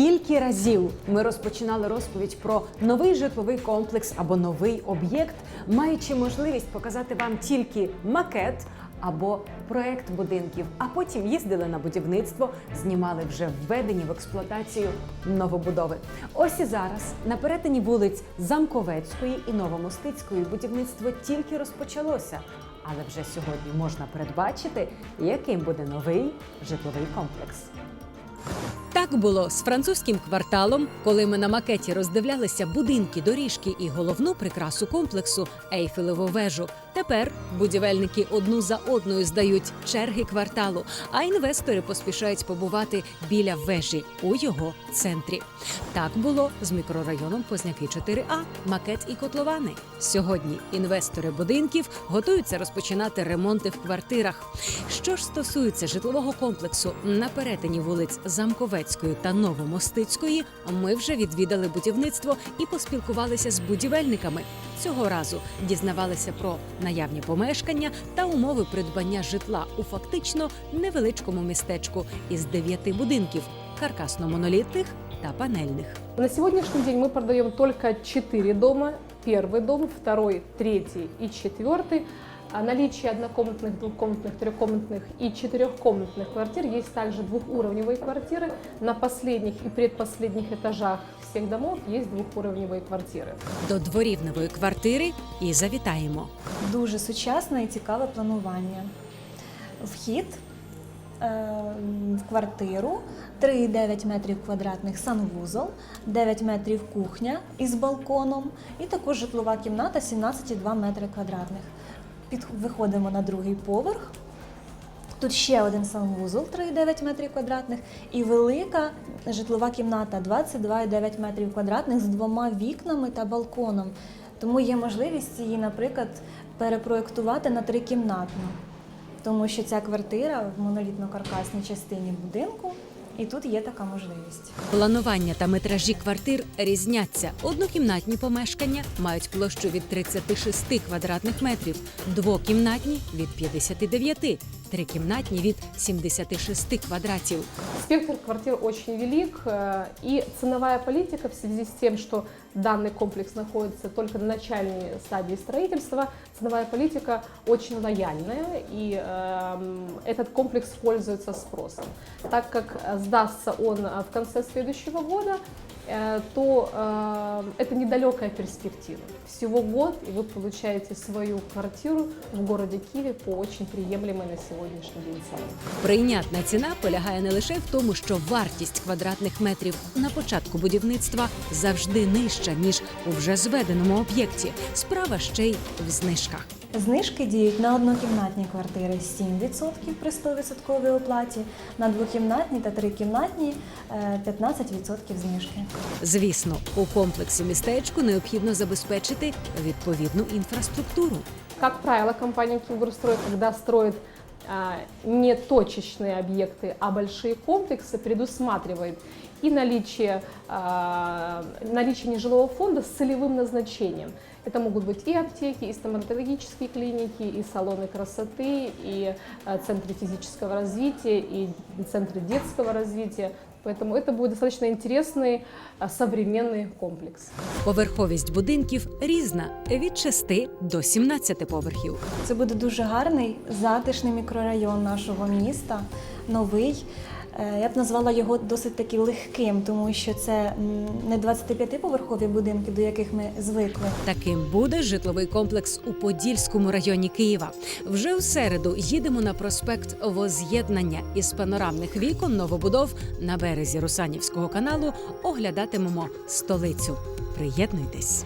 Скільки разів ми розпочинали розповідь про новий житловий комплекс або новий об'єкт, маючи можливість показати вам тільки макет або проект будинків, а потім їздили на будівництво, знімали вже введені в експлуатацію новобудови. Ось і зараз на перетині вулиць Замковецької і Новомостицької будівництво тільки розпочалося. Але вже сьогодні можна передбачити, яким буде новий житловий комплекс. Так було з французьким кварталом, коли ми на макеті роздивлялися будинки, доріжки і головну прикрасу комплексу Ейфелеву вежу. Тепер будівельники одну за одною здають черги кварталу, а інвестори поспішають побувати біля вежі у його центрі. Так було з мікрорайоном Позняки 4А, макет і котловани. Сьогодні інвестори будинків готуються розпочинати ремонти в квартирах. Що ж стосується житлового комплексу на перетині вулиць Замковецької та Новомостицької, ми вже відвідали будівництво і поспілкувалися з будівельниками. Цього разу дізнавалися про наявні помешкання та умови придбання житла у фактично невеличкому містечку із дев'яти будинків каркасно-монолітних та панельних. На сегодняшний день мы продаем только 4 дома. Первый дом, второй, третий и четвертый. А Наличие однокомнатных, двухкомнатных, трехкомнатных и четырехкомнатных квартир. Есть также двухуровневые квартиры. На последних и предпоследних этажах всех домов есть двухуровневые квартиры. До дворів нової квартири і завітаємо. Дуже сучасне і цікаве планування. Вхід е, в квартиру 3,9 метрів квадратних санвузол, 9 метрів кухня із балконом і також житлова кімната 17,2 метри квадратних. Під, виходимо на другий поверх. Тут ще один санвузол 3,9 метрів квадратних і велика житлова кімната 22,9 метрів квадратних з двома вікнами та балконом. Тому є можливість її, наприклад, перепроектувати на трикімнатну, тому що ця квартира в монолітно-каркасній частині будинку, і тут є така можливість. Планування та метражі квартир різняться. Однокімнатні помешкання мають площу від 36 квадратних метрів, двокімнатні від 59, трикімнатні від 76 квадратів. Спектр квартир очень велик, э, и ценовая политика в связи с тем, что данный комплекс находится только на начальной стадии строительства, ценовая политика очень лояльная, и эм, этот комплекс пользуется спросом. Так как э, сдастся он э, в конце следующего года, э, то э, это недалекая перспектива. Всего год, и вы получаете свою квартиру в городе Киеве по очень приемлемой на сегодняшний день цене. Прийнятна ціна полягає не лише в тому, що вартість квадратних метрів на початку будівництва завжди нижча ніж у вже зведеному об'єкті. Справа ще й в знижках. Знижки діють на однокімнатні квартири 7% при 100% оплаті, на двокімнатні та трикімнатні е, 15% знижки. Звісно, у комплексі містечку необхідно забезпечити відповідну інфраструктуру. Как правило, компания Киевгорстрой, когда строит а, не точечные объекты, а большие комплексы, предусматривает и наличие, а, наличие нежилого фонда с целевым назначением. Это могут быть и аптеки, и стоматологические клиники, и салоны красоты, и а, центры физического развития, и центры детского развития. Поэтому это будет достаточно интересный а, современный комплекс. Поверховість будинків різна від 6 до 17 поверхів. Це буде дуже гарний затишний мікрорайон нашого міста, новий. Е, Я б назвала його досить таки легким, тому що це не 25-поверхові будинки, до яких ми звикли. Таким буде житловий комплекс у Подільському районі Києва. Вже у середу їдемо на проспект Воз'єднання із панорамних вікон новобудов на березі Русанівського каналу. Оглядатимемо столицю. Приєднуйтесь.